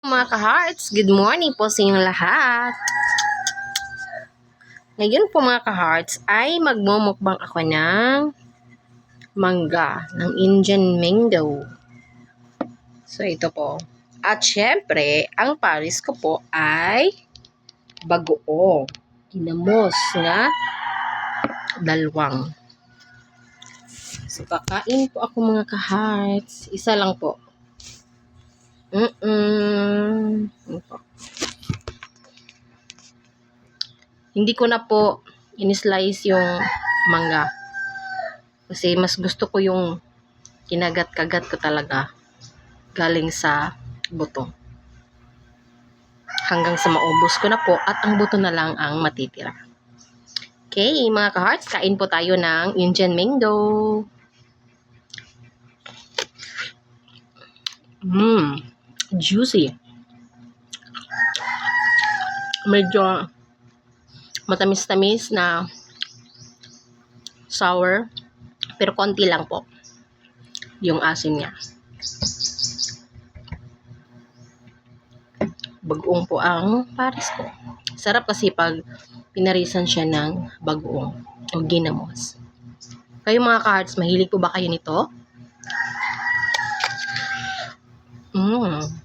mga ka-hearts, good morning po sa inyong lahat. Ngayon po mga ka-hearts ay magmumukbang ako ng mangga, ng Indian mango. So ito po. At syempre, ang paris ko po ay bagoong. Ginamos nga dalawang. So kakain po ako mga ka-hearts. Isa lang po. Po? Hindi ko na po in-slice yung mangga. Kasi mas gusto ko yung kinagat-kagat ko talaga galing sa buto. Hanggang sa maubos ko na po at ang buto na lang ang matitira. Okay, mga ka-hearts, kain po tayo ng Indian mango. Mmm, juicy. Medyo matamis-tamis na sour, pero konti lang po yung asim niya. Bagoong po ang pares ko. Sarap kasi pag pinarisan siya ng bagoong o ginamos. Kayo mga cards, mahilig po ba kayo nito? Mm.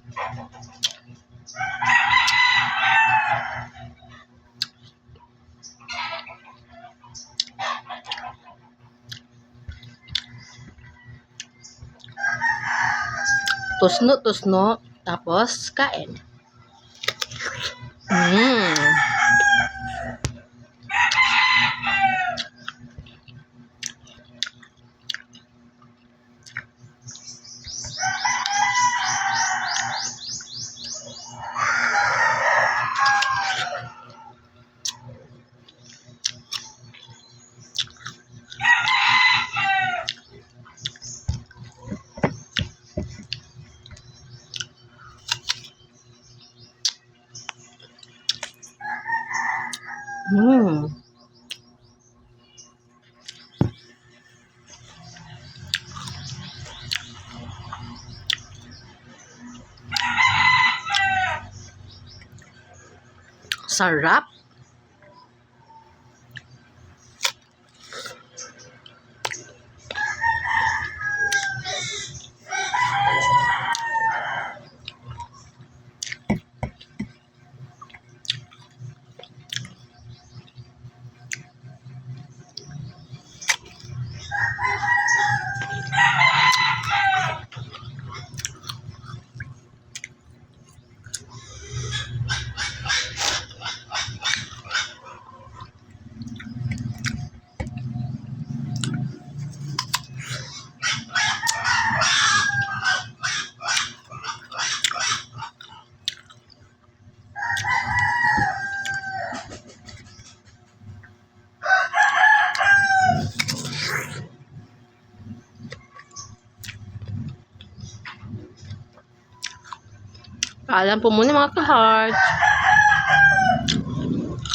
Tusno-tusno, tapos kain. Mm. Mm. Sarap. Paalam po muna mga ka-heart.